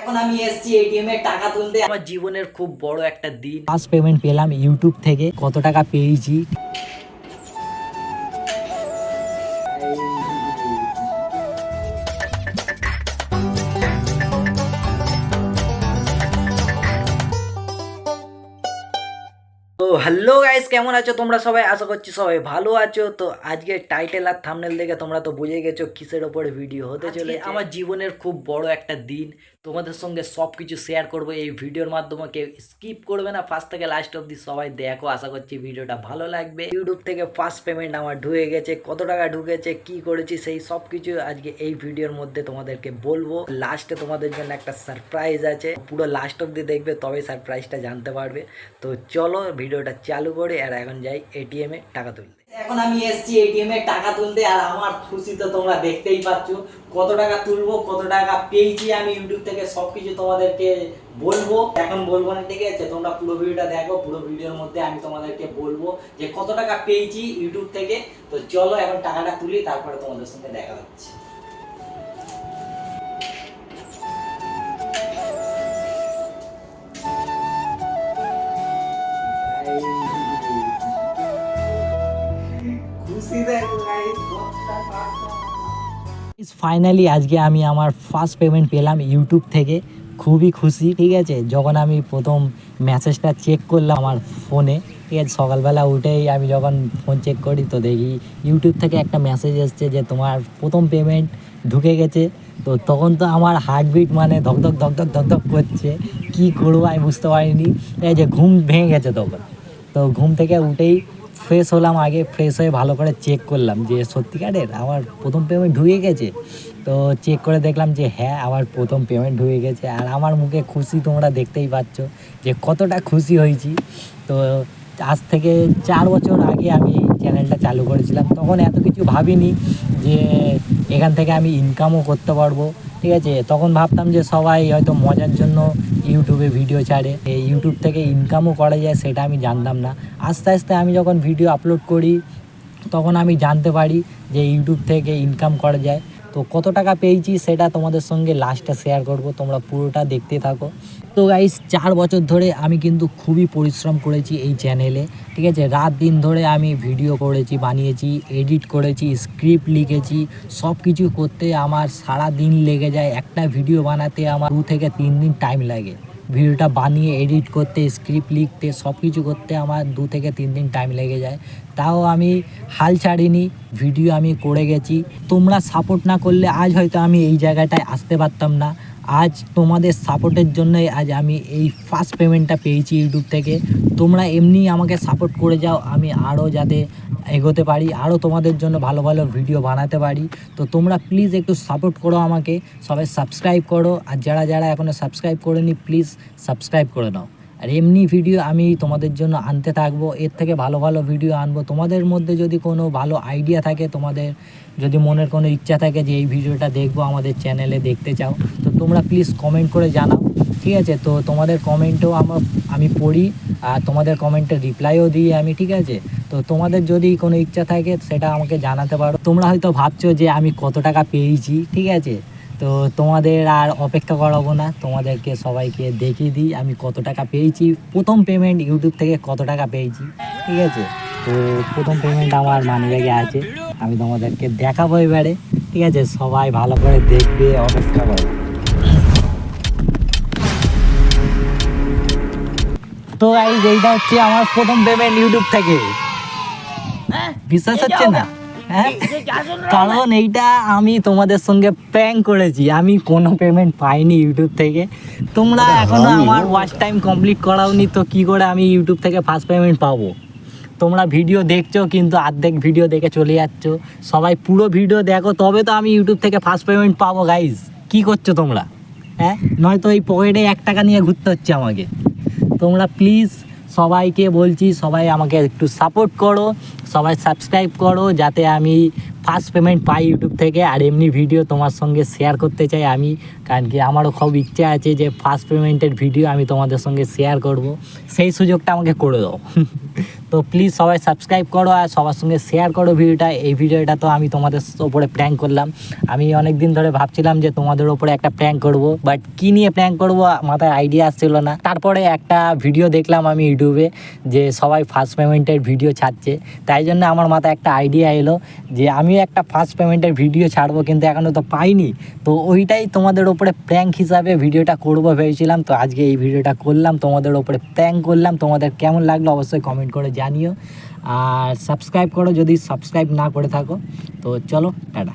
এখন আমি এসছি এটিএম এ টাকা তুলতে। আমার জীবনের খুব বড় একটা দিন। ফার্স্ট পেমেন্ট পেলাম ইউটিউব থেকে কত টাকা পেয়েছি? তো হ্যালো গাইস কেমন আছো তোমরা সবাই? আশা করছি সবাই ভালো আছো। তো আজকে টাইটেল আর থামনেল দেখে তোমরা তো বুঝে গেছো কিসের ওপরে ভিডিও হতে চলে আমার জীবনের খুব বড় একটা দিন। তোমাদের সঙ্গে সব কিছু শেয়ার করব। এই ভিডিওর মাধ্যমে কেউ স্কিপ করবে না। ফার্স্ট থেকে লাস্ট অব্দি সবাই দেখো। আশা করছি ভিডিওটা ভালো লাগবে। ইউটিউব থেকে ফার্স্ট পেমেন্ট আমার ঢুকে গেছে। কত টাকা ঢুকেছে, কি করেছি, সেই সব কিছু আজকে এই ভিডিওর মধ্যে তোমাদেরকে বলব। লাস্টে তোমাদের জন্য একটা সারপ্রাইজ আছে। পুরো লাস্ট অব্দি দেখবে, তবেই সারপ্রাইজটা জানতে পারবে। তো চলো, ভিডিওটা চালু করে। আর এখন যাই এটিএম টাকা তুলতে। এখন আমি এসছি এটিএম এ টাকা তুলতে, আর আমার খুশি তো তোমরা দেখতেই পাচ্ছ। কত টাকা তুলবো, কত টাকা পেয়েছি আমি ইউটিউব থেকে, সবকিছু তোমাদেরকে বলব। এখন বলব না, ঠিক আছে? তোমরা পুরো ভিডিওটা দেখো, পুরো ভিডিওর মধ্যে আমি তোমাদেরকে বলব যে কত টাকা পেয়েছি ইউটিউব থেকে। তো চলো, এখন টাকাটা তুলি, তারপরে তোমাদের সঙ্গে দেখা হচ্ছে। ফাইনালি আজকে আমি আমার ফার্স্ট পেমেন্ট পেলাম ইউটিউব থেকে। খুবই খুশি, ঠিক আছে? যখন আমি প্রথম মেসেজটা চেক করলাম আমার ফোনে ঠিক আছে? সকালবেলা উঠেই আমি যখন ফোন চেক করি তো দেখি ইউটিউব থেকে একটা মেসেজ এসছে যে তোমার প্রথম পেমেন্ট ঢুকে গেছে। তো তখন তো আমার হার্টবিট মানে ধকধক ধকধক ধকধক করছে। কি করব আমি বুঝতে পারিনি। এই যে ঘুম ভেঙে গেছে তখন। তো ঘুম থেকে উঠেই ফ্রেশ হলাম, আগে ফ্রেশ হয়ে ভালো করে চেক করলাম যে সত্যিকারের আমার প্রথম পেমেন্ট ঢুকে গেছে? তো চেক করে দেখলাম যে হ্যাঁ আমার প্রথম পেমেন্ট ঢুকে গেছে। আর আমার মুখে খুশি তোমরা দেখতেই পাচ্ছ যে কতটা খুশি হয়েছি। তো আজ থেকে চার বছর আগে আমি চ্যানেলটা চালু করেছিলাম। তখন এত কিছু ভাবিনি যে এখান থেকে আমি ইনকামও করতে পারব। ঠিক আছে? তখন ভাবতাম যে সবাই হয়তো মজার জন্য ইউটিউবে ভিডিও ছাড়ে এই ইউটিউব থেকে ইনকামও করা যায়, সেটা আমি জানতাম না। আস্তে আস্তে আমি যখন ভিডিও আপলোড করি, তখন আমি জানতে পারি যে ইউটিউব থেকে ইনকাম করা যায়। তো কত টাকা পেয়েছি সেটা তোমাদের সঙ্গে লাস্টে শেয়ার করব, তোমরা পুরোটা দেখতে থাকো। তো গাইস চার বছর ধরে আমি কিন্তু খুবই পরিশ্রম করেছি এই চ্যানেলে ঠিক আছে? রাত দিন ধরে আমি ভিডিও করেছি, বানিয়েছি এডিট করেছি স্ক্রিপ্ট লিখেছি সব কিছু করতে আমার সারা দিন লেগে যায়। একটা ভিডিও বানাতে আমার দু থেকে তিন দিন টাইম লাগে। ভিডিওটা বানিয়ে এডিট করতে স্ক্রিপ্ট লিখতে সব কিছু করতে আমার দু থেকে তিন দিন টাইম লেগে যায়। তাও আমি হাল ছাড়িনি ভিডিও আমি করে গেছি। তোমরা সাপোর্ট না করলে আজ হয়তো আমি এই জায়গাটায় আসতে পারতাম না। আজ তোমাদের সাপোর্টের জন্যই আজ আমি এই ফার্স্ট পেমেন্টটা পেয়েছি ইউটিউব থেকে। তোমরা এমনি আমাকে সাপোর্ট করে যাও, আমি আরও যাতে এগোতে পারি আরও তোমাদের জন্য ভালো ভালো ভিডিও বানাতে পারি। তো তোমরা প্লিজ একটু সাপোর্ট করো আমাকে, সবাই সাবস্ক্রাইব করো, আর যারা যারা এখনও সাবস্ক্রাইব করেনি প্লিজ সাবস্ক্রাইব করে নাও। আর এমনি ভিডিও আমি তোমাদের জন্য আনতে থাকব। এর থেকে ভালো ভালো ভিডিও আনব। তোমাদের মধ্যে যদি কোনো ভালো আইডিয়া থাকে, তোমাদের যদি মনের কোনো ইচ্ছা থাকে যে এই ভিডিওটা দেখব, আমাদের চ্যানেলে দেখতে চাও, তো তোমরা প্লিজ কমেন্ট করে জানাও। ঠিক আছে? তো তোমাদের কমেন্টও আমার, আমি পড়ি, আর তোমাদের কমেন্টের রিপ্লাইও দিই আমি, ঠিক আছে? তো তোমাদের যদি কোনো ইচ্ছা থাকে, সেটা আমাকে জানাতে পারো। তোমরা হয়তো ভাবছ যে আমি কত টাকা পেয়েছি, ঠিক আছে? তো তোমাদের আর অপেক্ষা করাবো না তোমাদেরকে সবাইকে দেখিয়ে দিই আমি কত টাকা পেয়েছি। প্রথম পেমেন্ট ইউটিউব থেকে কত টাকা পেয়েছি ঠিক আছে? তো প্রথম পেমেন্ট আমার মানি ব্যাগে আছে আমি তোমাদেরকে দেখাবো এবারে ঠিক আছে? সবাই ভালো করে দেখবে অপেক্ষা করো। তো এইটা হচ্ছে আমার প্রথম পেমেন্ট ইউটিউব থেকে। বিশ্বাস হচ্ছে না? হ্যাঁ কারণ এইটা আমি তোমাদের সঙ্গে প্র্যাঙ্ক করেছি। আমি কোনো পেমেন্ট পাইনি ইউটিউব থেকে। তোমরা এখনও আমার ওয়াচ টাইম কমপ্লিট করাওনি তো কি করে আমি ইউটিউব থেকে ফার্স্ট পেমেন্ট পাবো? তোমরা ভিডিও দেখছ কিন্তু অর্ধেক ভিডিও দেখে চলে যাচ্ছ। সবাই পুরো ভিডিও দেখো তবে তো আমি ইউটিউব থেকে ফার্স্ট পেমেন্ট পাবো গাইজ কি করছ তোমরা? হ্যাঁ? নয়তো এই পকেটে এক টাকা নিয়ে ঘুরতে হচ্ছে আমাকে। তোমরা প্লিজ সবাইকে বলছি সবাই আমাকে একটু সাপোর্ট করো। সবাই সাবস্ক্রাইব করো, যাতে আমি ফার্স্ট পেমেন্ট পাই ইউটিউব থেকে। আর এমনি ভিডিও তোমার সঙ্গে শেয়ার করতে চাই আমি, কারণ কি আমারও খুব ইচ্ছা আছে যে ফার্স্ট পেমেন্টের ভিডিও আমি তোমাদের সঙ্গে শেয়ার করব। সেই সুযোগটা আমাকে করে দাও। তো প্লিজ সবাই সাবস্ক্রাইব করো আর সবার সঙ্গে শেয়ার করো ভিডিওটা। এই ভিডিওটা তো আমি তোমাদের ওপরে প্র্যাঙ্ক করলাম। আমি অনেক দিন ধরে ভাবছিলাম যে তোমাদের ওপরে একটা প্র্যাঙ্ক করব বাট কী নিয়ে প্র্যাঙ্ক করব মাথায় আইডিয়া আসছিল না। তারপরে একটা ভিডিও দেখলাম আমি ইউটিউবে যে সবাই ফার্স্ট পেমেন্টের ভিডিও ছাড়ছে। তাই জন্য আমার মাথায় একটা আইডিয়া এলো যে আমিও একটা ফার্স্ট পেমেন্টের ভিডিও ছাড়বো, কিন্তু এখনও তো পাইনি। তো ওইটাই তোমাদের ওপরে প্র্যাঙ্ক হিসাবে ভিডিওটা করব ভেবেছিলাম। তো আজকে এই ভিডিওটা করলাম, তোমাদের ওপরে প্র্যাঙ্ক করলাম। তোমাদের কেমন লাগল অবশ্যই কমেন্ট করে জানিও। আর সাবস্ক্রাইব করো যদি সাবস্ক্রাইব না করে থাকো। তো চলো, টাটা।